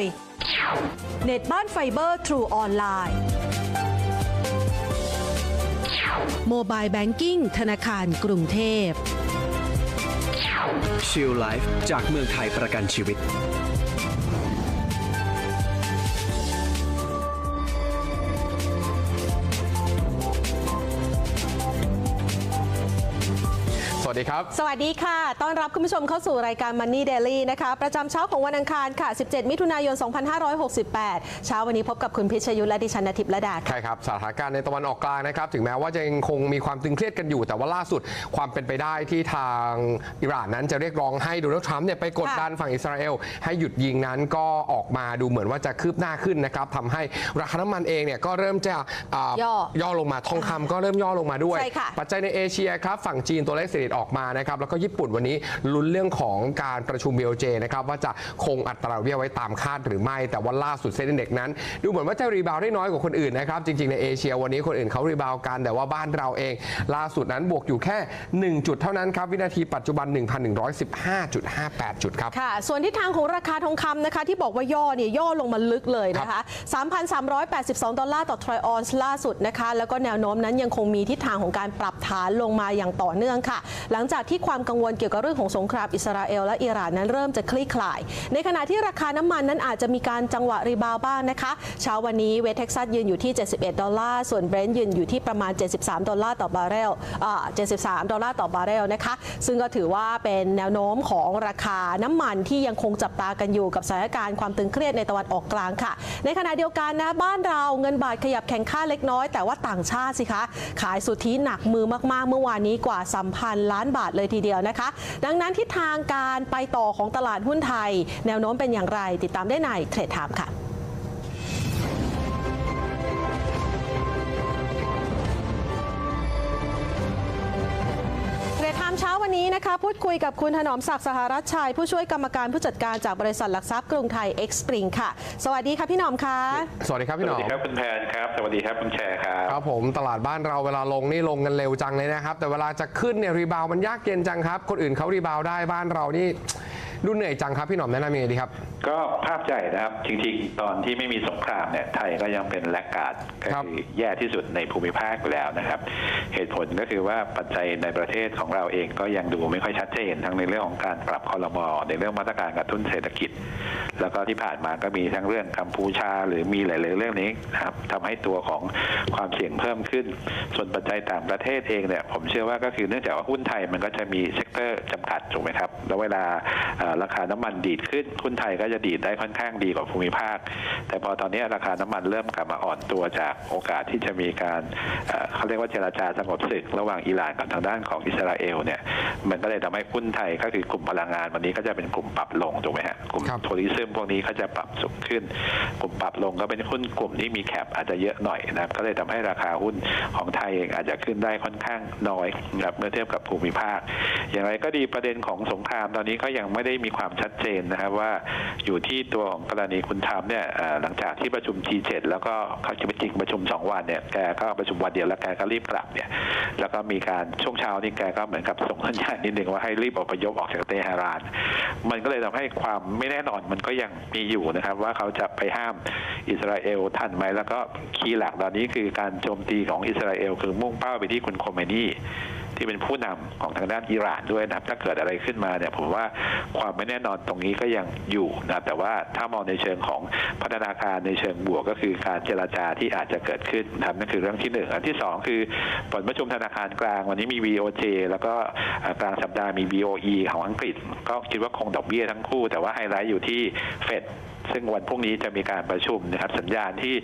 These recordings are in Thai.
ย เน็ตบ้านไฟเบอร์ทรูออนไลน์โมบายแบงกิ้งธนาคารกรุงเทพชิลไลฟ์จากเมืองไทยประกันชีวิต สวัสดีครับ สวัสดีค่ะ ต้อนรับคุณผู้ชมเข้าสู่รายการ Money Daily นะคะ ประจำเช้าของวันอังคารค่ะ 17 มิถุนายน 2568 เช้าวันนี้พบกับคุณพิชยุทธและดิฉันนทิพย์ระดาค่ะใช่ครับ สถานการณ์ในตะวันออกกลางนะครับ ถึงแม้ว่าจะยังคงมีความตึงเครียดกันอยู่ แต่ว่าล่าสุดความเป็นไปได้ที่ทางอิหร่านนั้นจะเรียกร้องให้โดนัลด์ทรัมป์เนี่ยไปกดดันฝั่งอิสราเอลให้หยุดยิงนั้นก็ออกมาดูเหมือนว่าจะคืบหน้าขึ้นนะครับทำให้ราคาน้ำมันเองเนี่ยก็เริ่มจะอ่าย่อย่อลงมาทองคำก็เริ่มย่อลงมาด้วยใช่ค่ะปัจจัยในเอเชียครับฝั่งจีนตัวเลขเศรษฐกิจออกมานะครับแล้วก็ญี่ปุ่นวันนี้ลุ้นเรื่องของการประชุม BOJ นะครับว่าจะคงอัตราดอกเบี้ยไว้ตามคาดหรือไม่แต่ว่าล่าสุดเซ็นเด็กนั้น ดูเหมือนว่าจะรีบาวด์ได้น้อยกว่าคนอื่นนะครับจริงๆในเอเชียวันนี้คนอื่นเขารีบาวด์กัน แต่ว่าบ้านเราเอง ล่าสุดนั้นบวกอยู่แค่ 1 จุดเท่านั้นครับวินาทีปัจจุบัน 1,115.58 จุดครับค่ะส่วนทิศทางของราคาทองคำนะคะที่บอกว่าย่อเนี่ยย่อลงมาลึกเลยนะคะ3,382 ดอลลาร์ต่อทรอยออนซ์ล่าสุดนะคะแล้วก็แนวโน้มนั้นยังคงมีทิศทางของการปรับฐานลงมาอย่างต่อเนื่องค่ะหลังจากที่ความกังวลเกี่ยวกับเรื่องของสงครามอิสราเอลและอิหร่านนั้นเริ่มจะคลี่คลาย ในขณะที่ราคาน้ำมันนั้นอาจจะมีการจังหวะรีบาวด์บ้างนะคะ เช้าวันนี้เวสเท็กซัสยืนอยู่ที่ 71 ดอลลาร์ ส่วนเบรนท์ยืนอยู่ที่ประมาณ 73 ดอลลาร์ต่อบาร์เรลอ่า73 ดอลลาร์ต่อบาร์เรลนะคะ ซึ่งก็ถือว่าเป็นแนวโน้มของราคาน้ำมันที่ยังคงจับตากันอยู่กับสถานการณ์ความตึงเครียดในตะวันออกกลางค่ะ ในขณะเดียวกันนะบ้านเราเงินบาทขยับแข็งค่าเล็กน้อยแต่ว่าต่างชาติสิคะขายสุทธิหนักมือมากๆ เมื่อวานนี้กว่า 3,000 ล้านบาทเลยทีเดียวนะคะ ดังนั้นทิศทางการไปต่อของตลาดหุ้นไทย แนวโน้มเป็นอย่างไรติดตามได้ในเทรดไทม์ค่ะ วันนี้นะคะพูดคุยกับคุณถนอมศักดิ์สหรัฐชัย ผู้ช่วยกรรมการผู้จัดการจากบริษัทหลักทรัพย์กรุงไทยเอ็กซ์ปริงค่ะ สวัสดีค่ะพี่หนอมค่ะสวัสดีครับสพี่หนวัอสมดีครับคุณแพนครับ สวัสดีครับคุณแชร์ครับครับผมตลาดบ้านเราเวลาลงนี่ลงกันเร็วจังเลยนะครับ แต่เวลาจะขึ้นเนี่ยรีบาวด์มันยากเย็นจังครับ คนอื่นเขารีบาวด์ได้บ้านเรานี่ ดูเหนื่อยจังครับพี่หนอมแนะนำยังไงดีครับ ก็ภาพใหญ่นะครับ จริงๆ ตอนที่ไม่มีสงครามเนี่ยไทยก็ยังเป็นแลกการ์ดก็ครับ คือแย่ที่สุดในภูมิภาคอยู่แล้วนะครับ เหตุผลก็คือว่าปัจจัยในประเทศของเราเองก็ยังดูไม่ค่อยชัดเจนทั้งในเรื่องของการปรับคอรมอในเรื่องมาตรการกระตุ้นเศรษฐกิจ แล้วก็ที่ผ่านมาก็มีทั้งเรื่องกัมพูชา หรือมีหลายๆเรื่องนี้นะครับทำให้ตัวของความเสี่ยงเพิ่มขึ้น ส่วนปัจจัยต่างประเทศเองเนี่ยผมเชื่อว่าก็คือเนื่องจากว่าหุ้นไทยมันก็จะมีเซกเตอร์จำกัดถูกไหมครับแล้วเวลาเอ่อราคาน้ำมันดีดขึ้นหุ้นไทยก็จะดีดได้ค่อนข้างดีกว่าภูมิภาค แต่พอตอนนี้ราคาน้ำมันเริ่มกลับมาอ่อนตัวจากโอกาสที่จะมีการเอ่อเขาเรียกว่าเจราจาสงบศึก ระหว่างอิหร่านกับทางด้านของอิสราเอลเนี่ยมันก็เลยทำให้หุ้นไทยก็คือกลุ่มพลังงานวันนี้ก็จะเป็นกลุ่มปรับลงถูกไหมฮะกลุ่มครับทัวริซึมพวกนี้เขาจะปรับสูงขึ้น กลุ่มปรับลงก็เป็นหุ้นกลุ่มที่มีแคปอาจจะเยอะหน่อยนะครับก็เลยทำให้ราคาหุ้นของไทยเองอาจจะขึ้นได้ค่อนข้างน้อยนะครับเมื่อเทียบกับภูมิภาค อย่างไรก็ดีประเด็นของสงครามตอนนี้ก็ยังไม่ได้มีความชัดเจนนะครับว่าอยู่ที่ตัวของกรณีคุณทรัมเนี่ยหลังจากที่ประชุม G7 แล้วก็เขาจะไปจริงประชุม 2 วันเนี่ยแกก็ประชุมวันเดียวแล้วแกก็รีบกลับเนี่ยแล้วก็มีการช่วงเช้านี่แกก็เหมือนกับส่งสัญญาณนิดหนึ่งว่าให้รีบอพยพออกจากเตหะราน มันก็เลยทำให้ความไม่แน่นอนมันก็ยังมีอยู่นะครับ ว่าเขาจะไปห้ามอิสราเอลทันไหมแล้วก็คีย์หลักตอนนี้คือการโจมตีของอิสราเอลคือมุ่งเป้าไปที่คุณโคเมนี ที่เป็นผู้นำของทางด้านอิหร่านด้วยนะครับถ้าเกิดอะไรขึ้นมาเนี่ยผมว่าความไม่แน่นอนตรงนี้ก็ยังอยู่นะแต่ว่าถ้ามองในเชิงของพัฒนาการในเชิงบวกก็คือการเจรจาที่อาจจะเกิดขึ้นนะครับนั่นคือเรื่องที่หนึ่งอันที่สองคือผลประชุมธนาคารกลางวันนี้มี BOJ แล้วก็กลางสัปดาห์มี BOE ของอังกฤษ ก็คิดว่าคงดอกเบี้ยทั้งคู่ แต่ว่าไฮไลท์อยู่ที่เฟด ซึ่งวันพรุ่งนี้จะมีการประชุมนะครับสัญญาณที่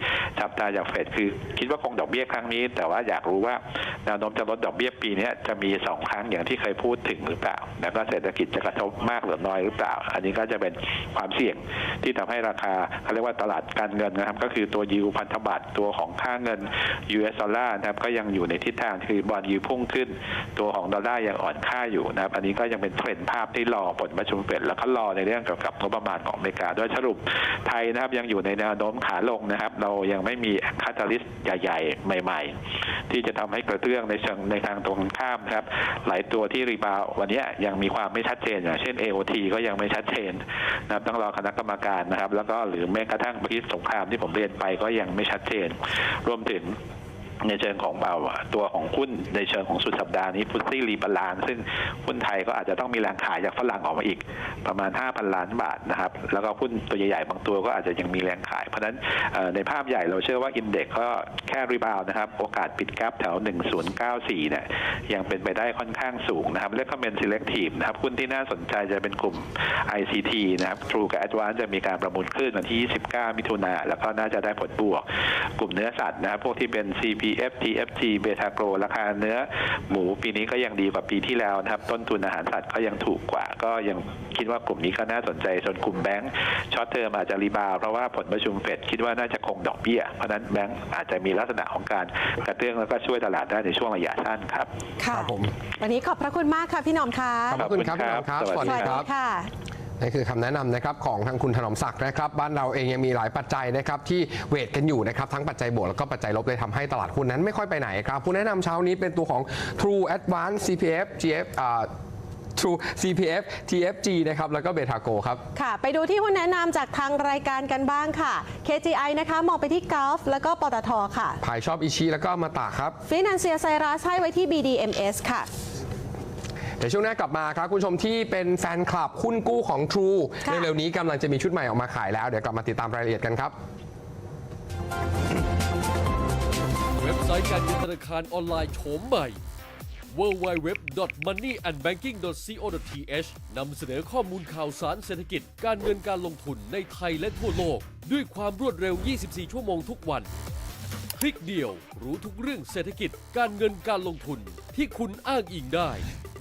จับตาจากเฟดคือ คิดว่าคงดอกเบี้ยครั้งนี้ แต่ว่าอยากรู้ว่าแนวโน้มจะลดดอกเบี้ยปีนี้จะมีสองครั้งอย่างที่เคยพูดถึงหรือเปล่า แล้วก็เศรษฐกิจจะกระทบมากหรือน้อยหรือเปล่า อันนี้ก็จะเป็นความเสี่ยงที่ทำให้ราคาเขาเรียกว่าตลาดการเงินนะครับ ก็คือตัวยิวพันธบัตรตัวของค่าเงิน US ดอลลาร์นะครับก็ยังอยู่ในทิศทางคือบอลยิวพุ่งขึ้น ตัวของดอลลาร์ยังอ่อนค่าอยู่นะครับ อันนี้ก็ยังเป็นเทรนด์ภาพที่รอผลประชุมเฟดแล้วก็รอในเรื่องเกี่ยวกับงบประมาณของอเมริกาด้วยสรุปไทยนะครับยังอยู่ในแนวโน้มขาลงนะครับ เรายังไม่มีคาตาลิสต์ใหญ่ ๆ ใหม่ ๆ ที่จะทำให้กระเตื้องในเชิงในทางตรงข้ามนะครับ หลายตัวที่รีบาววันนี้ยังมีความไม่ชัดเจนอย่างเช่น AOT ก็ยังไม่ชัดเจนนะครับต้องรอคณะกรรมการนะครับ แล้วก็หรือแม้กระทั่งเมื่อกี้สงครามที่ผมเรียนไปก็ยังไม่ชัดเจน รวมถึง ในเชิงของตัวของหุ้นในเชิงของสุดสัปดาห์นี้ฟุตซี่รีบาลานซ์ซึ่งหุ้นไทยก็อาจจะต้องมีแรงขายจากฝรั่งออกมาอีกประมาณ 5,000 ล้านบาทนะครับ แล้วก็หุ้นตัวใหญ่ๆ บางตัวก็อาจจะยังมีแรงขาย เพราะฉะนั้นในภาพใหญ่เราเชื่อว่าอินเด็กก็แค่รีบาวด์นะครับ โอกาสปิดกราฟแถว 1094 เนี่ยยังเป็นไปได้ค่อนข้างสูงนะครับเลือกคอมเมน selective นะครับหุ้นที่น่าสนใจจะเป็นกลุ่ม ICT นะครับ True กับ Advance จะมีการประมูลขึ้นวันที่ 29 มิถุนาแล้วก็น่าจะได้ผลบวก กลุ่มเนื้อสัตว์นะครับพวกที่เป็น CP TFG เบทาโกรราคาเนื้อหมูปีนี้ก็ยังดีกว่าปีที่แล้วนะครับ ต้นทุนอาหารสัตว์ก็ยังถูกกว่า ก็ยังคิดว่ากลุ่มนี้ก็น่าสนใจส่วนกลุ่มแบงก์ช็อตเทอมอาจจะรีบาวด์เพราะว่าผลประชุมเฟดคิดว่าน่าจะคงดอกเบี้ย เพราะฉะนั้นแบงก์อาจจะมีลักษณะของการกระเตื้องแล้วก็ช่วยตลาดได้ในช่วงระยะสั้นครับค่ะครับผมวันนี้ขอบพระคุณมากค่ะพี่หนอมค่ะขอบคุณครับพี่หนอมครับสวัสดีสวัสคดีรับ ค่ะนี่คือคำแนะนำนะครับของทางคุณถนอมศักดิ์นะครับ บ้านเราเองยังมีหลายปัจจัยนะครับที่เวทกันอยู่นะครับทั้งปัจจัยบวกแล้วก็ปัจจัยลบเลยทำให้ตลาดหุ้นนั้นไม่ค่อยไปไหนครับผู้แนะนำเช้านี้เป็นตัวของ True Advance CPF GF อ่า True CPF TFG นะครับ แล้วก็เบทาโกครับ ค่ะ ไปดูที่หุ้นแนะนำจากทางรายการกันบ้างค่ะ KGI นะคะ มองไปที่กอล์ฟแล้วก็ปตทค่ะภายชอบอิชิแล้วก็อมาตาครับฟินแลนเซียไซรัสให้ไว้ที่ BDMs ค่ะเดี๋ยวช่วงหน้ากลับมาครับคุณผู้ชมที่เป็นแฟนคลับหุ้นกู้ของ True ค่ะ เร็วๆนี้กำลังจะมีชุดใหม่ออกมาขายแล้ว เดี๋ยวกลับมาติดตามรายละเอียดกันครับ เว็บไซต์การเงินธนาคารออนไลน์โฉมใหม่ www.moneyandbanking.co.th นำเสนอข้อมูลข่าวสารเศรษฐกิจ การเงินการลงทุนในไทยและทั่วโลก ด้วยความรวดเร็ว 24 ชั่วโมงทุกวัน คลิกเดียวรู้ทุกเรื่องเศรษฐกิจ การเงินการลงทุนที่คุณอ้างอิงได้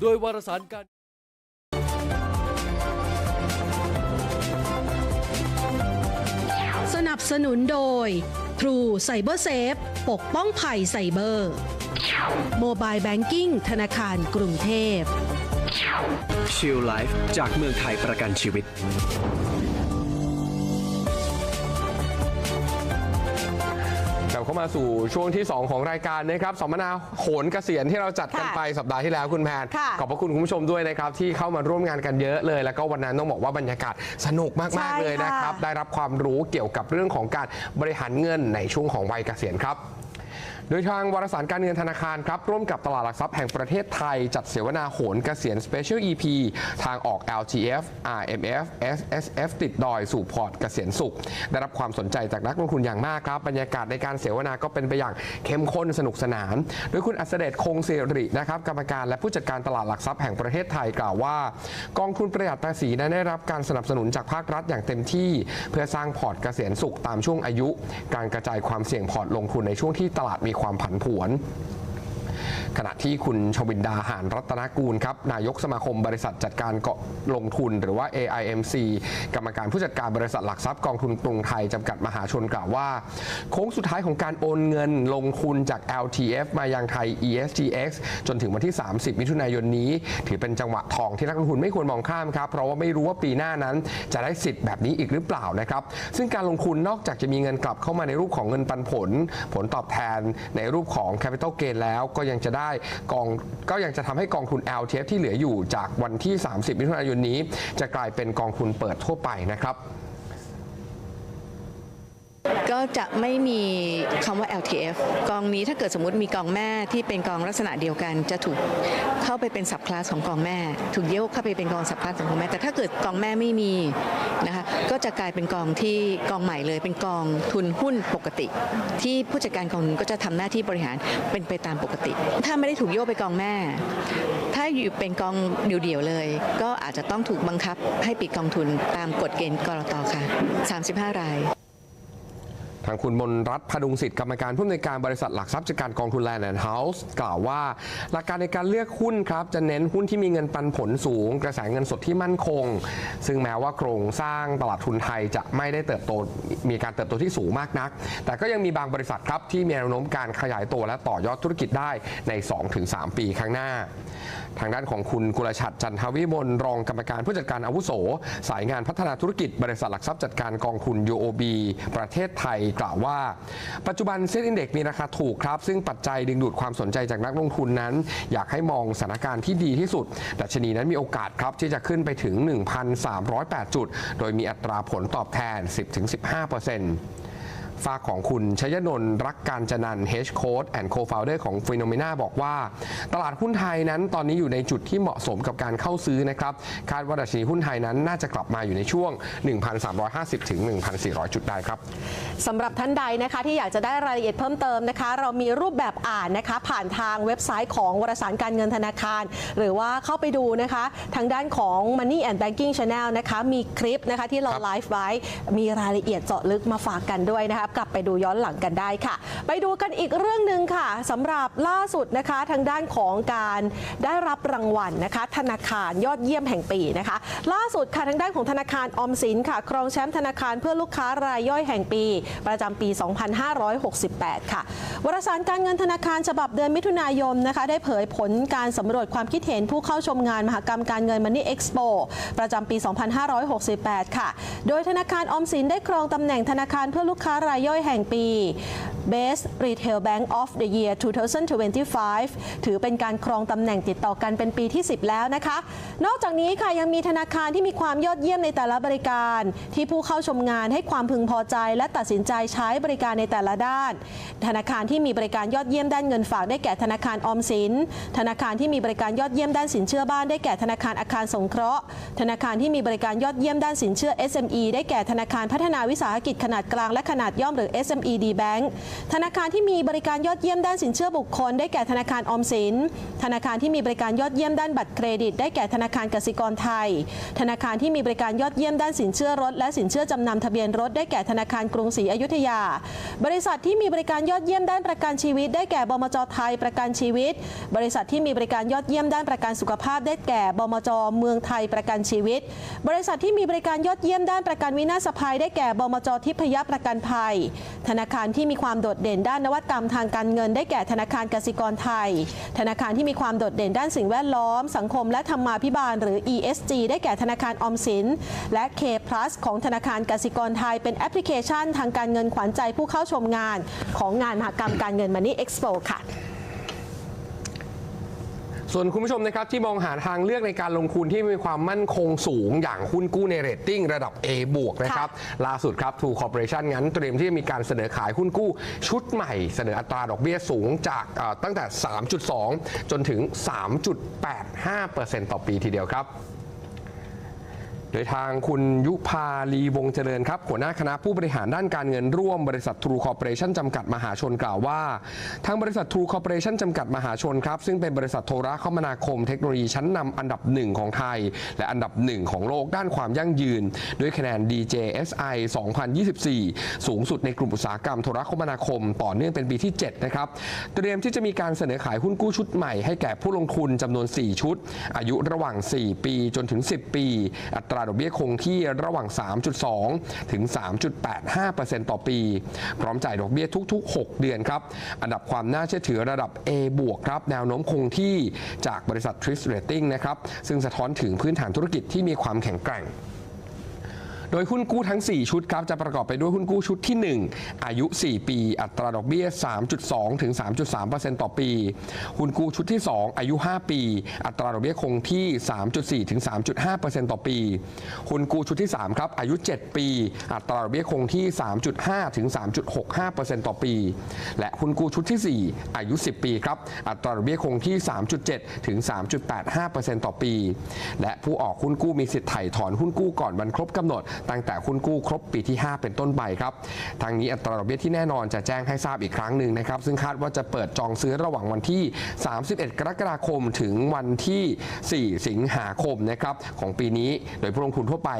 โดยวารสารการสนับสนุนโดย True Cyber Safe ปกป้องภัยไซเบอร์ Mobile Banking ธนาคารกรุงเทพชิลไลฟ์จากเมืองไทยประกันชีวิต มาสู่ช่วงที่ 2 ของรายการนะครับสัมมนาโหนเกษียณที่เราจัดกันค่ะไปสัปดาห์ที่แล้วคุณแพนค่ะขอบพระคุณคุณผู้ชมด้วยนะครับที่เข้ามาร่วมงานกันเยอะเลย แล้วก็วันนั้นต้องบอกว่าบรรยากาศสนุกมากใช่ๆเลยนะครับค่ะได้รับความรู้เกี่ยวกับเรื่องของการบริหารเงินในช่วงของวัยเกษียณครับ โดยทางวารสารการเงินธนาคารครับร่วมกับตลาดหลักทรัพย์แห่งประเทศไทย จัดเสวนาโหนเกษียณ Special EP ทางออก LTF RMF SSF ติดดอยสู่พอร์ตเกษียณสุข ได้รับความสนใจจากนักลงทุนอย่างมากครับ บรรยากาศในการเสวนาก็เป็นไปอย่างเข้มข้นสนุกสนาน โดยคุณอัศเดชคงเสรินะครับกรรมการและผู้จัดการตลาดหลักทรัพย์แห่งประเทศไทยกล่าวว่า กองทุนประหยัดภาษีนั้นได้รับการสนับสนุนจากภาครัฐอย่างเต็มที่ เพื่อสร้างพอร์ตเกษียณสุขตามช่วงอายุ การกระจายความเสี่ยงพอร์ตลงทุนในช่วงที่ตลาดมีความผันผวนขณะที่คุณชวินดาหานรัตนกูลครับนายกสมาคมบริษัทจัดการเกาะลงทุนหรือว่า AIMC กรรมการผู้จัดการบริษัทหลักทรัพย์กองทุนกรุงไทยจำกัดมหาชนกล่าวว่า โค้งสุดท้ายของการโอนเงินลงทุนจาก LTF มายังไทย ESGX จนถึงวันที่ 30 มิถุนายนนี้ ถือเป็นจังหวะทองที่นักลงทุนไม่ควรมองข้ามครับ เพราะว่าไม่รู้ว่าปีหน้านั้นจะได้สิทธิ์แบบนี้อีกหรือเปล่านะครับ ซึ่งการลงทุนนอกจากจะมีเงินกลับเข้ามาในรูปของเงินปันผล ผลตอบแทนในรูปของ Capital Gain แล้วก็ยังจะได้ได้กองก็ยังจะทำให้กองทุน LTF ที่เหลืออยู่จากวันที่ 30 มิถุนายนนี้ จะกลายเป็นกองทุนเปิดทั่วไปนะครับ ก็จะไม่มีคำว่า LTF กองนี้ถ้าเกิดสมมติมีกองแม่ที่เป็นกองลักษณะเดียวกัน จะถูกเข้าไปเป็นสับคลาสของกองแม่ ถูกโยกเข้าไปเป็นกองสับคลาสของกองแม่ แต่ถ้าเกิดกองแม่ไม่มีนะคะก็จะกลายเป็นกองที่กองใหม่เลยเป็นกองทุนหุ้นปกติ ที่ผู้จัดการกองก็จะทำหน้าที่บริหารเป็นไปตามปกติ ถ้าไม่ได้ถูกโยกไปกองแม่ ถ้าอยู่เป็นกองเดี่ยวๆเลย ก็อาจจะต้องถูกบังคับให้ปิดกองทุนตามกฎเกณฑ์กรตค่ะ 35 ราย ทางคุณมนรัตน์พดุงสิทธิ์กรรมการผู้อำนวยการบริษัทหลักทรัพย์จัดการกองทุนแลนด์แอนด์เฮาส์กล่าวว่า หลักการในการเลือกหุ้นครับ จะเน้นหุ้นที่มีเงินปันผลสูง กระแสเงินสดที่มั่นคง ซึ่งแม้ว่าโครงสร้างตลาดทุนไทยจะไม่ได้เติบโตมีการเติบโตที่สูงมากนัก แต่ก็ยังมีบางบริษัทครับที่มีแนวโน้มการขยายตัวและต่อยอดธุรกิจได้ใน 2-3 ปีข้างหน้า ทางด้านของคุณกุลชัดจันทวิมลรองกรรมการผู้จัดการอาวุโส สายงานพัฒนาธุรกิจบริษัทหลักทรัพย์จัดการกองทุน UOB ประเทศไทยกล่าวว่า ปัจจุบันเซ็นอินเด็กซ์มีราคาถูกครับ ซึ่งปัจจัยดึงดูดความสนใจจากนักลงทุนนั้น อยากให้มองสถานการณ์ที่ดีที่สุด ดัชนีนั้นมีโอกาสครับที่จะขึ้นไปถึง 1,308 จุด โดยมีอัตราผลตอบแทน 10-15% ฝากของคุณชยนนท์รักการจนัน H Code and Co-founder ของ p h e n o m e n a บอกว่า ตลาดหุ้นไทยนั้นตอนนี้อยู่ในจุดที่เหมาะสมกับการเข้าซื้อนะครับ คาดว่าดัชนีหุ้นไทยนั้นน่าจะกลับมาอยู่ในช่วง 1,350 ถึง 1,400 จุดได้ครับสำหรับท่านใดนะคะที่อยากจะได้รายละเอียดเพิ่มเติมนะคะ เรามีรูปแบบอ่านนะคะ ผ่านทางเว็บไซต์ของวารสารการเงินธนาคาร หรือว่าเข้าไปดูนะคะ ทางด้านของ Money and Banking Channel นะคะมีคลิปนะคะที่เราครับไลฟ์ไว้มีรายละเอียดเจาะลึกมาฝากกันด้วยนะคะกลับไปดูย้อนหลังกันได้ค่ะ ไปดูกันอีกเรื่องหนึ่งค่ะสำหรับล่าสุดนะคะทางด้านของการได้รับรางวัลนะคะ ธนาคารยอดเยี่ยมแห่งปีนะคะ ล่าสุดค่ะทางด้านของธนาคารออมสินค่ะ ครองแชมป์ธนาคารเพื่อลูกค้ารายย่อยแห่งปี ประจำปี 2568 ค่ะวารสารการเงินธนาคารฉบับเดือนมิถุนายนนะคะ ได้เผยผลการสำรวจความคิดเห็นผู้เข้าชมงานมหกรรมการเงิน Money Expo ประจำปี 2568 ค่ะ โดยธนาคารออมสินได้ครองตำแหน่งธนาคารเพื่อลูกค้ารายายย่อยแห่งปี Best Retail Bank of the Year 2025 ถือเป็นการครองตำแหน่งติดต่อกันเป็นปีที่ 10 แล้วนะคะ นอกจากนี้ค่ะยังมีธนาคารที่มีความยอดเยี่ยมในแต่ละบริการ ที่ผู้เข้าชมงานให้ความพึงพอใจ และตัดสินใจใช้บริการในแต่ละด้าน ธนาคารที่มีบริการยอดเยี่ยมด้านเงินฝากได้แก่ธนาคารออมสิน ธนาคารที่มีบริการยอดเยี่ยมด้านสินเชื่อบ้านได้แก่ธนาคารอาคารสงเคราะห์ ธนาคารที่มีบริการยอดเยี่ยมด้านสินเชื่อ SME ได้แก่ธนาคารพัฒนาวิสาหกิจขนาดกลางและขนาดย่อมหรือ SME D Bank ธนาคารที่มีบริการยอดเยี่ยมด้านสินเชื่อบุคคล ได้แก่ธนาคารออมสิน ธนาคารที่มีบริการยอดเยี่ยมด้านบัตรเครดิต ได้แก่ธนาคารกสิกรไทย ธนาคารที่มีบริการยอดเยี่ยมด้านสินเชื่อรถ และสินเชื่อจำนำทะเบียนรถ ได้แก่ธนาคารกรุงศรีอยุธยา บริษัทที่มีบริการยอดเยี่ยมด้านประกันชีวิต ได้แก่บมจไทยประกันชีวิต บริษัทที่มีบริการยอดเยี่ยมด้านประกันสุขภาพ ได้แก่บมจเมืองไทยประกันชีวิต บริษัทที่มีบริการยอดเยี่ยมด้านประกันวินาศภัย ได้แก่บมจทิพยประกันภัยธนาคารที่มีความโดดเด่นด้านนวัตกรรมทางการเงิน ได้แก่ธนาคารกสิกรไทย ธนาคารที่มีความโดดเด่นด้านสิ่งแวดล้อม สังคมและธรรมาภิบาลหรือ ESG ได้แก่ธนาคารออมสิน และ K Plus ของธนาคารกสิกรไทย เป็นแอปพลิเคชันทางการเงินขวัญใจผู้เข้าชมงาน ของงานมหกรรมการเงินมานี่เอ็กซ์โปค่ะ ส่วนคุณผู้ชมนะครับที่มองหาทางเลือกในการลงทุนที่มีความมั่นคงสูง อย่างหุ้นกู้ในเรตติ้งระดับ A บวกนะครับล่าสุดครับ True Corporation งั้นเตรียมที่จะมีการเสนอขายหุ้นกู้ชุดใหม่ เสนออัตราดอกเบี้ยสูงจากเอ่อตั้งแต่ 3.2 จนถึง 3.85%ต่อปีทีเดียวครับ โดยทางคุณยุพาลีวงเจริญครับหัวหน้าคณะผู้บริหารด้านการเงินร่วมบริษัททรูคอร์ปอเรชั่นจำกัดมหาชนกล่าวว่า ทางบริษัททรูคอร์ปอเรชั่นจำกัดมหาชนครับซึ่งเป็นบริษัทโทรคมนาคมเทคโนโลยีชั้นนำอันดับหนึ่งของไทย และอันดับหนึ่งของโลกด้านความยั่งยืน ด้วยคะแนน DJSI 2024 สูงสุดในกลุ่มอุตสาหกรรมโทรคมนาคม ต่อเนื่องเป็นปีที่7นะครับเตรียมที่จะมีการเสนอขายหุ้นกู้ชุดใหม่ให้แก่ผู้ลงทุนจำนวน 4 ชุด อายุระหว่าง 4 ปีจนถึง 10 ปี อัตราดอกเบี้ยคงที่ระหว่าง 3.2 ถึง 3.85%ต่อปี พร้อมจ่ายดอกเบี้ยทุก ๆ 6 เดือนครับ อันดับความน่าเชื่อถือระดับ A บวกครับ แนวโน้มคงที่จากบริษัท Tris Rating นะครับ ซึ่งสะท้อนถึงพื้นฐานธุรกิจที่มีความแข็งแกร่ง โดยหุ้นกู้ทั้ง 4 ชุดครับจะประกอบไปด้วยหุ้นกู้ชุดที่ 1 อายุ 4 ปี อัตราดอกเบี้ย 3.2 ถึง 3.3%ต่อปี หุ้นกู้ชุดที่ 2 อายุ 5 ปี อัตราดอกเบี้ยคงที่ 3.4 ถึง 3.5%ต่อปี หุ้นกู้ชุดที่ 3 ครับอายุ 7 ปี อัตราดอกเบี้ยคงที่ 3.5 ถึง 3.65%ต่อปี และหุ้นกู้ชุดที่ 4 อายุ 10 ปีครับอัตราดอกเบี้ยคงที่ 3.7 ถึง 3.85%ต่อปี และผู้ออกหุ้นกู้มีสิทธิ์ไถ่ถอนหุ้นกู้ก่อนวันครบกำหนดตั้งแต่หุ้นกู้ครบปีที่ 5 เป็นต้นไปครับ ทางนี้อัตราดอกเบี้ยที่แน่นอนจะแจ้งให้ทราบอีกครั้งหนึ่งนะครับ ซึ่งคาดว่าจะเปิดจองซื้อระหว่างวันที่ 31 กรกฎาคมถึงวันที่ 4 สิงหาคมนะครับของปีนี้ โดยผู้ลงทุนทั่วไป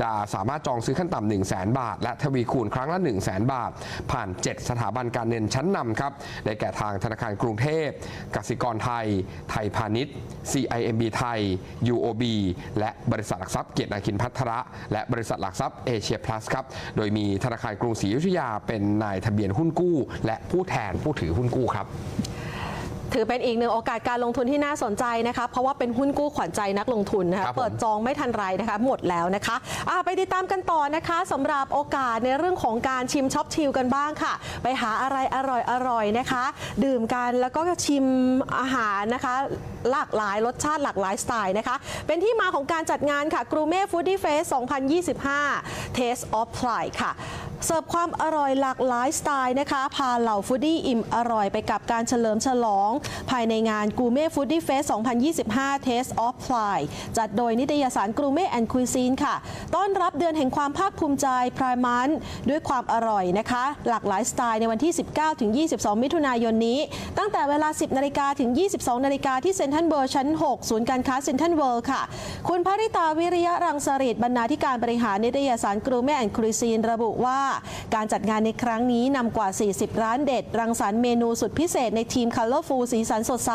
จะสามารถจองซื้อขั้นต่ำ1 0 0 0 0แบาท และทวีคูณครั้งละ 1 0 0 0 0แบาท ผ่าน 7 สถาบันการเงินชั้นนำครับได้แก่ทางธนาคารกรุงเทพกสิกรไทย ไทยพาณิชย์ CIMB ไทย UOB และบริษัทหลักทรัพย์เกียรตินาคินพัทระ และบริษัทหลักทรัพย์เอเชียพลัสครับ โดยมีธนาคารกรุงศรีอยุธยาเป็นนายทะเบียนหุ้นกู้ และผู้แทนผู้ถือหุ้นกู้ครับ ถือเป็นอีกหนึ่งโอกาสการลงทุนที่น่าสนใจนะคะ เพราะว่าเป็นหุ้นกู้ขวัญใจนักลงทุนนะคะครับผมเปิดจองไม่ทันไรนะคะ หมดแล้วนะคะอะไปติดตามกันต่อนะคะสำหรับโอกาสในเรื่องของการชิมช็อปชิลกันบ้างค่ะ ไปหาอะไรอร่อยๆนะคะ ดื่มกันแล้วก็ชิมอาหารนะคะ หลากหลายรสชาติหลากหลายสไตล์นะคะ เป็นที่มาของการจัดงานค่ะกรูเม่ฟู้ดดี้เฟส2025 Taste of Pride ค่ะ เสิร์ฟความอร่อยหลากหลายสไตล์นะคะ พาเหล่าฟู้ดดี้อิ่มอร่อยไปกับการเฉลิมฉลอง ภายในงานกูเม่ฟู้ดดี้เฟส 2025 Taste of Pride จัดโดยนิตยสารกูเม่แอนด์คุยซีนค่ะ ต้อนรับเดือนแห่งความภาคภูมิใจพรายมันด้วยความอร่อยนะคะ หลากหลายสไตล์ในวันที่ 19 ถึง 22 มิถุนายนนี้ ตั้งแต่เวลา 10 นาฬิกาถึง 22 นาฬิกาที่เซ็นทรัลเวิลด์ชั้น 6 ศูนย์การค้าเซ็นทรัลเวิลด์ค่ะ คุณภริตาวิริยะรังสฤษบรรณาธิการบริหารนิตยสารกูเม่แอนด์คุยซีนระบุว่าการจัดงานในครั้งนี้นำกว่า 40 ร้านเด็ด รังสรรค์เมนูสุดพิเศษในทีม Colorful สีสันสดใส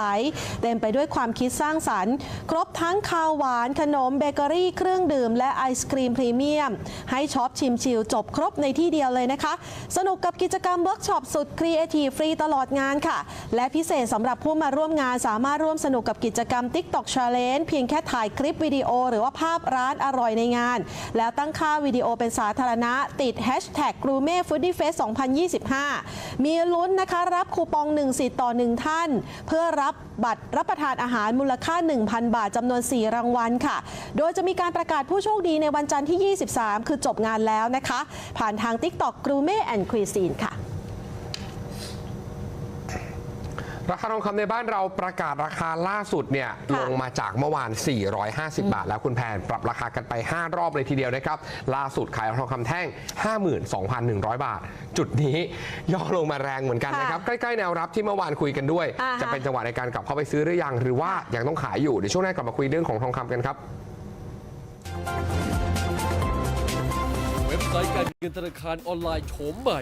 เต็มไปด้วยความคิดสร้างสรรค์ ครบทั้งข้าวหวาน ขนมเบเกอรี่ เครื่องดื่ม และไอศครีมพรีเมียม ให้ช็อปชิมชิลจบครบในที่เดียวเลยนะคะ สนุกกับกิจกรรมเวิร์กช็อปสุดครีเอทีฟฟรีตลอดงานค่ะ และพิเศษสำหรับผู้มาร่วมงานสามารถร่วมสนุกกับกิจกรรม TikTok Challenge เพียงแค่ถ่ายคลิปวิดีโอ หรือว่าภาพร้านอร่อยในงาน แล้วตั้งค่าวิดีโอเป็นสาธารณะติด hashtag r o u m e f o o d i e Fest 2025 มีลุ้นนะคะรับคูปอง1สิทธิ์ต่อ 1 ท่าน เพื่อรับบัตรรับประทานอาหารมูลค่า 1,000 บาทจำนวน 4 รางวัลค่ะ โดยจะมีการประกาศผู้โชคดีในวันจันทร์ที่ 23 คือจบงานแล้วนะคะ ผ่านทาง TikTok g r o u m e and Cuisine ค่ะ ราคาทองคำในบ้านเราประกาศราคาล่าสุดเนี่ยค่ะลงมาจากเมื่อวาน 450 บาท แล้วคุณแพนปรับราคากันไป 5 รอบเลยทีเดียวนะครับ ล่าสุดขายทองคำแท่ง 52,100 บาท จุดนี้ย่อลงมาแรงเหมือนกันนะครับ ใกล้ๆแนวรับที่เมื่อวานคุยกันด้วยอ่าฮะจะเป็นจังหวะในการกลับเข้าไปซื้อหรือยัง หรือว่ายังต้องขายอยู่เดี๋ยวช่วงหน้ากลับมาคุยเรื่องของทองคำกันครับเว็บไซต์การเงินธนาคารออนไลน์โฉมใหม่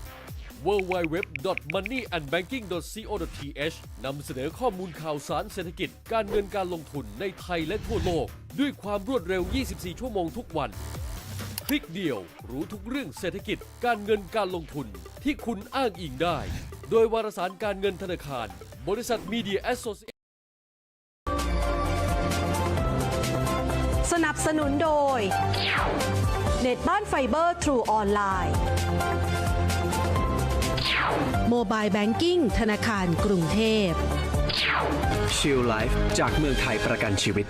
www.moneyandbanking.co.th นำเสนอข้อมูลข่าวสารเศรษฐกิจ การเงินการลงทุนในไทยและทั่วโลก ด้วยความรวดเร็ว 24 ชั่วโมงทุกวัน คลิกเดียวรู้ทุกเรื่องเศรษฐกิจ การเงินการลงทุนที่คุณอ้างอิงได้ โดยวารสารการเงินธนาคาร บริษัทมีเดียแอสโซสนับสนุนโดย เน็ตบ้านไฟเบอร์ทรูออนไลน์ โมบายแบงกิ้งธนาคารกรุงเทพชิลไลฟ์จากเมืองไทยประกันชีวิต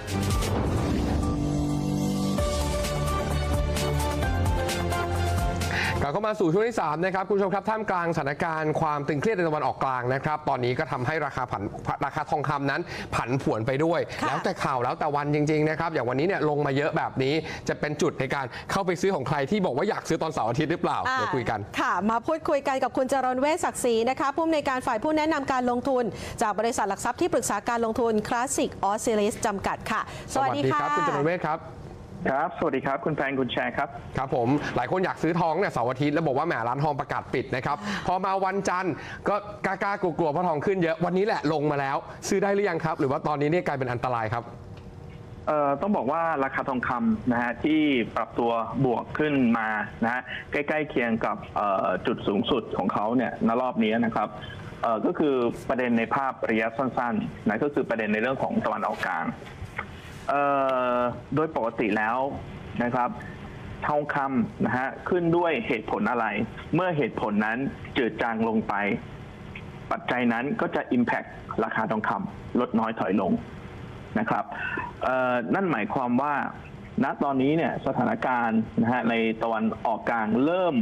กลับเข้ามาสู่ช่วงที่3นะครับคุณผู้ชมครับท่ามกลางสถานการณ์ความตึงเครียดในตะวันออกกลางนะครับ ตอนนี้ก็ทำให้ราคาผันราคาทองคำนั้น ผันผวนไปด้วยค่ะแล้วแต่ข่าวแล้วแต่วันจริงๆนะครับอย่างวันนี้เนี่ยลงมาเยอะแบบนี้จะเป็นจุดในการเข้าไปซื้อของใครที่บอกว่าอยากซื้อตอนเสาร์อาทิตย์หรือเปล่าอ่าเดี๋ยวคุยกันค่ะมาพูดคุยกันกับคุณจรนเวชศักดิ์ศรีนะคะผู้อำนวยการฝ่ายผู้แนะนำการลงทุน จากบริษัทหลักทรัพย์ที่ปรึกษาการลงทุนคลาสสิกออสซิลิสจำกัดค่ะ สวัสดีครับคุณจรนเวชครับ ครับ สวัสดีครับ คุณแฟนคุณแชร์ครับ ครับผม หลายคนอยากซื้อทองเนี่ยเสาร์อาทิตย์แล้วบอกว่าแหมร้านทองประกาศปิดนะครับ พอมาวันจันทร์ก็กล้าๆกลัวๆเพราะทองขึ้นเยอะ วันนี้แหละลงมาแล้ว ซื้อได้หรือยังครับ หรือว่าตอนนี้เนี่ยกลายเป็นอันตรายครับ เอ่อ ต้องบอกว่าราคาทองคำนะฮะที่ปรับตัวบวกขึ้นมานะฮะใกล้ๆเคียงกับเอ่อจุดสูงสุดของเขาเนี่ยในรอบนี้นะครับเอ่อก็คือประเด็นในภาพระยะสั้นๆนะก็คือประเด็นในเรื่องของตะวันออกกลาง เอ่อโดยปกติแล้วนะครับทองคำนะฮะขึ้นด้วยเหตุผลอะไร เมื่อเหตุผลนั้นจืดจางลงไป ปัจจัยนั้นก็จะ Impact ราคาทองคำลดน้อยถอยลงนะครับนั่นหมายความว่าณตอนนี้เนี่ยสถานการณ์นะฮะในตะวันออกกลางเริ่ม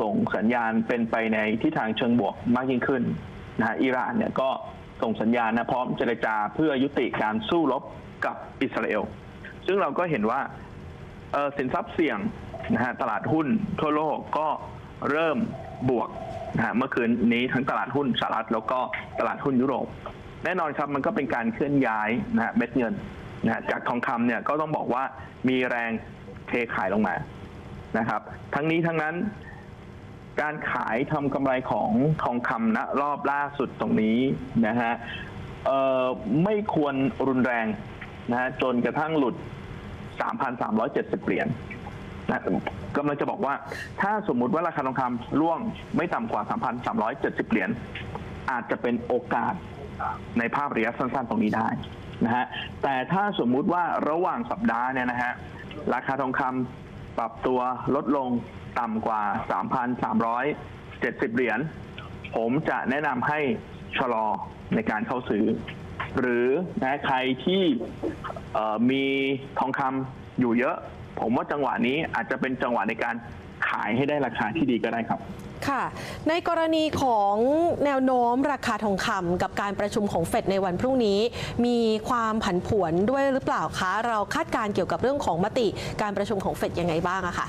ส่งสัญญาณเป็นไปในทิศทางเชิงบวกมากยิ่งขึ้นนะฮะอิหร่านเนี่ยก็ส่งสัญญาณนะพร้อมเจรจาเพื่อยุติการสู้รบ กับอิสราเอล ซึ่งเราก็เห็นว่าสินทรัพย์เสี่ยงนะฮะตลาดหุ้นทั่วโลกก็เริ่มบวกนะฮะเมื่อคืนนี้ทั้งตลาดหุ้นสหรัฐแล้วก็ตลาดหุ้นยุโรป แน่นอนครับมันก็เป็นการเคลื่อนย้ายนะฮะเม็ดเงินนะฮะจากทองคำเนี่ยก็ต้องบอกว่ามีแรงเทขายลงมานะครับ ทั้งนี้ทั้งนั้น การขายทำกำไรของทองคำณรอบล่าสุดตรงนี้นะฮะไม่ควรรุนแรง นะฮะจนกระทั่งหลุด 3,370 เหรียญนะกำลังจะบอกว่า ถ้าสมมุติว่าราคาทองคำร่วงไม่ต่ำกว่า 3,370 เหรียญอาจจะเป็นโอกาสในภาพระยะสั้นๆ ตรงนี้ได้นะฮะแต่ถ้าสมมุติว่าระหว่างสัปดาห์เนี่ยนะฮะราคาทองคำปรับตัวลดลงต่ำกว่า 3,370 เหรียญผมจะแนะนำให้ชะลอในการเข้าซื้อ หรือนะใครที่เอ่อมีทองคำอยู่เยอะ ผมว่าจังหวะนี้อาจจะเป็นจังหวะในการขายให้ได้ราคาที่ดีก็ได้ครับค่ะในกรณีของแนวโน้มราคาทองคำกับการประชุมของเฟดในวันพรุ่งนี้ มีความผันผวนด้วยหรือเปล่าคะ เราคาดการณ์เกี่ยวกับเรื่องของมติการประชุมของเฟดยังไงบ้างอะคะ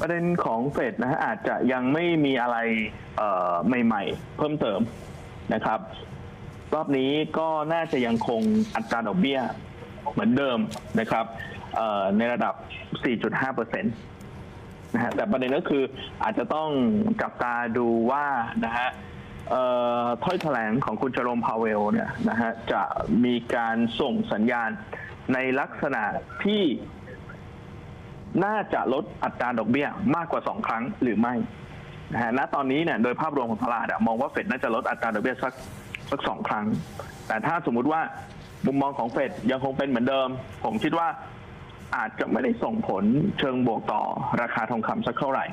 ประเด็นของเฟดนะฮะอาจจะยังไม่มีอะไรเอ่อใหม่ ๆ เพิ่มเติมนะครับ รอบนี้ก็น่าจะยังคงอัตราดอกเบี้ยเหมือนเดิมนะครับในระดับ 4.5เปอร์เซ็นต์นะฮะแต่ประเด็นก็คืออาจจะต้องจับตาดูว่านะฮะถ้อยแถลงของคุณเจอโรมพาเวลเนี่ยนะฮะจะมีการส่งสัญญาณในลักษณะที่น่าจะลดอัตราดอกเบี้ยมากกว่า2ครั้งหรือไม่นะฮะณตอนนี้เนี่ยโดยภาพรวมของตลาดมองว่าเฟดน่าจะลดอัตราดอกเบี้ยสัก สักสองครั้ง แต่ถ้าสมมุติว่ามุมมองของเฟดยังคงเป็นเหมือนเดิม ผมคิดว่าอาจจะไม่ได้ส่งผลเชิงบวกต่อราคาทองคำสักเท่าไหร่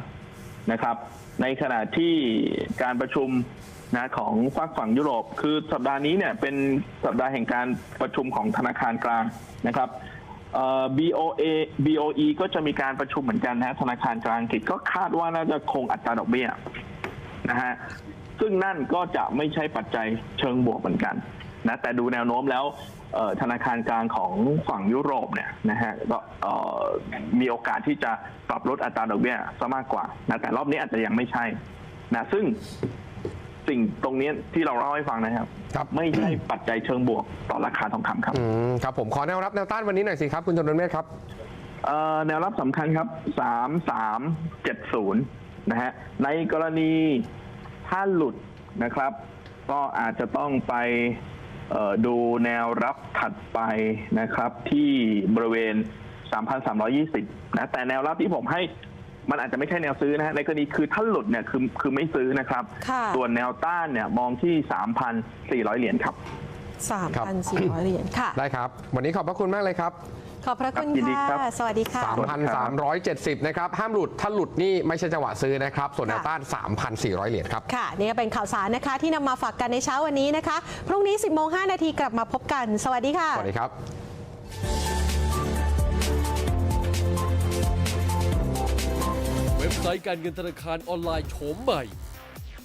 นะครับ ในขณะที่การประชุมนะของฝั่งฝั่งยุโรป คือสัปดาห์นี้เนี่ยเป็นสัปดาห์แห่งการประชุมของธนาคารกลางนะครับ BOA BOE ก็จะมีการประชุมเหมือนกันนะธนาคารกลางอังกฤษก็คาดว่าน่าจะคงอัตราดอกเบี้ยนะฮะ ซึ่งนั่นก็จะไม่ใช่ปัจจัยเชิงบวกเหมือนกันนะแต่ดูแนวโน้มแล้วเอ่อธนาคารกลางของฝั่งยุโรปเนี่ยนะฮะก็เอ่อมีโอกาสที่จะปรับลดอัตราดอกเบี้ยซะมากกว่านะแต่รอบนี้อาจจะยังไม่ใช่นะซึ่งสิ่งตรงนี้ที่เราเล่าให้ฟังนะครับครับไม่ใช่ปัจจัยเชิงบวกต่อราคาทองคำครับอืมครับ ผมขอแนวรับแนวต้านวันนี้หน่อยสิครับคุณชนนเมธครับเอ่อแนวรับสำคัญครับ3370นะฮะในกรณี ถ้าหลุดนะครับ ก็อาจจะต้องไปเอ่อดูแนวรับถัดไปนะครับ ที่บริเวณ 3,320 นะแต่แนวรับที่ผมให้มันอาจจะไม่ใช่แนวซื้อนะฮะในกรณีคือถ้าหลุดเนี่ยคือคือไม่ซื้อนะครับค่ะส่วนแนวต้านเนี่ยมองที่ 3,400 เหรียญครับ 3,400 เหรียญค่ะ ได้ครับ วันนี้ขอบพระคุณมากเลยครับ ขอบพระคุณยินดีครัค่ะบสวัสดีค่ะ 3,370 นะครับ ห้ามหลุด ถ้าหลุดนี่ไม่ใช่จังหวะซื้อนะครับ ส่วนแนวต้าน 3,400 เหรียญครับ ค่ะ นี่ก็เป็นข่าวสารนะคะ ที่นำมาฝากกันในเช้าวันนี้นะคะ พรุ่งนี้ 10โมง5นาทีกลับมาพบกัน สวัสดีค่ะ สวัสดีครับเว็บไซต์การเงินธนาคารออนไลน์โฉมใหม่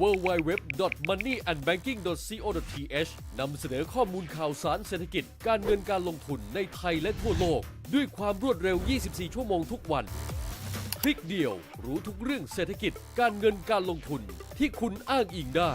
www.moneyandbanking.co.th นำเสนอข้อมูลข่าวสารเศรษฐกิจ การเงินการลงทุนในไทยและทั่วโลก ด้วยความรวดเร็ว 24 ชั่วโมงทุกวัน คลิกเดียวรู้ทุกเรื่องเศรษฐกิจ การเงินการลงทุนที่คุณอ้างอิงได้